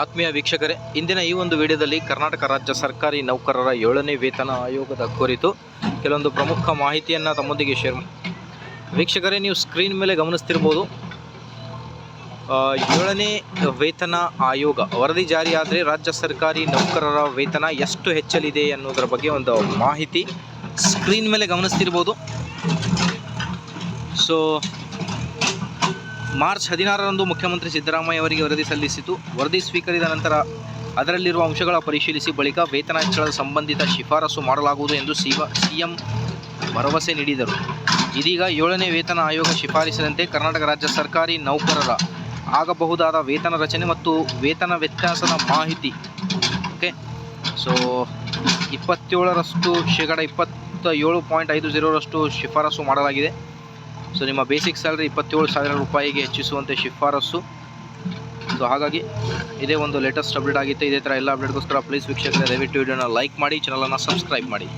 ಆತ್ಮೀಯ ವೀಕ್ಷಕರೇ, ಇಂದಿನ ಈ ಒಂದು ವಿಡಿಯೋದಲ್ಲಿ ಕರ್ನಾಟಕ ರಾಜ್ಯ ಸರ್ಕಾರಿ ನೌಕರರ ಏಳನೇ ವೇತನ ಆಯೋಗದ ಕುರಿತು ಕೆಲವೊಂದು ಪ್ರಮುಖ ಮಾಹಿತಿಯನ್ನು ತಮ್ಮೊಂದಿಗೆ ಶೇರ್ ಮಾಡಿ ವೀಕ್ಷಕರೇ, ನೀವು ಸ್ಕ್ರೀನ್ ಮೇಲೆ ಗಮನಿಸ್ತಿರ್ಬೋದು. ಏಳನೇ ವೇತನ ಆಯೋಗ ವರದಿ ಜಾರಿಯಾದರೆ ರಾಜ್ಯ ಸರ್ಕಾರಿ ನೌಕರರ ವೇತನ ಎಷ್ಟು ಹೆಚ್ಚಲಿದೆ ಅನ್ನೋದರ ಬಗ್ಗೆ ಒಂದು ಮಾಹಿತಿ ಸ್ಕ್ರೀನ್ ಮೇಲೆ ಗಮನಿಸ್ತಿರ್ಬೋದು. ಸೊ ಮಾರ್ಚ್ ಹದಿನಾರರಂದು ಮುಖ್ಯಮಂತ್ರಿ ಸಿದ್ದರಾಮಯ್ಯ ಅವರಿಗೆ ವರದಿ ಸಲ್ಲಿಸಿತು. ವರದಿ ಸ್ವೀಕರಿಸಿದ ನಂತರ ಅದರಲ್ಲಿರುವ ಅಂಶಗಳ ಪರಿಶೀಲಿಸಿ ಬಳಿಕ ವೇತನ ಹೆಚ್ಚಳದ ಸಂಬಂಧಿತ ಶಿಫಾರಸು ಮಾಡಲಾಗುವುದು ಎಂದು ಸಿವ ಸಿಎಂ ಭರವಸೆ ನೀಡಿದರು. ಇದೀಗ ಏಳನೇ ವೇತನ ಆಯೋಗ ಶಿಫಾರಸಿನಂತೆ ಕರ್ನಾಟಕ ರಾಜ್ಯ ಸರ್ಕಾರಿ ನೌಕರರ ಆಗಬಹುದಾದ ವೇತನ ರಚನೆ ಮತ್ತು ವೇತನ ವ್ಯತ್ಯಾಸದ ಮಾಹಿತಿ. ಓಕೆ ಸೊ ಇಪ್ಪತ್ತೇಳರಷ್ಟು ಶೇಕಡ ಇಪ್ಪತ್ತ ಏಳು ಪಾಯಿಂಟ್ ಐದು ಜೀರೋರಷ್ಟು ಶಿಫಾರಸು ಮಾಡಲಾಗಿದೆ. ಸೊ ನಿಮ್ಮ ಬೇಸಿಕ್ ಸ್ಯಾಲ್ರಿ ಇಪ್ಪತ್ತೇಳು ಸಾವಿರ ರೂಪಾಯಿಗೆ ಹೆಚ್ಚಿಸುವಂತೆ ಶಿಫಾರಸು ಸೊ ಹಾಗಾಗಿ ಇದೇ ಒಂದು ಲೇಟೆಸ್ಟ್ ಅಪ್ಡೇಟ್ ಆಗಿತ್ತು. ಇದೇ ಥರ ಎಲ್ಲ ಅಪ್ಡೇಟ್ಗೋಸ್ಕರ ಪ್ಲೀಸ್ ವೀಕ್ಷಕರೇ, ದಯವಿಟ್ಟು ವಿಡಿಯೋನ ಲೈಕ್ ಮಾಡಿ ಚಾನಲನ್ನು ಸಬ್ಸ್ಕ್ರೈಬ್ ಮಾಡಿ.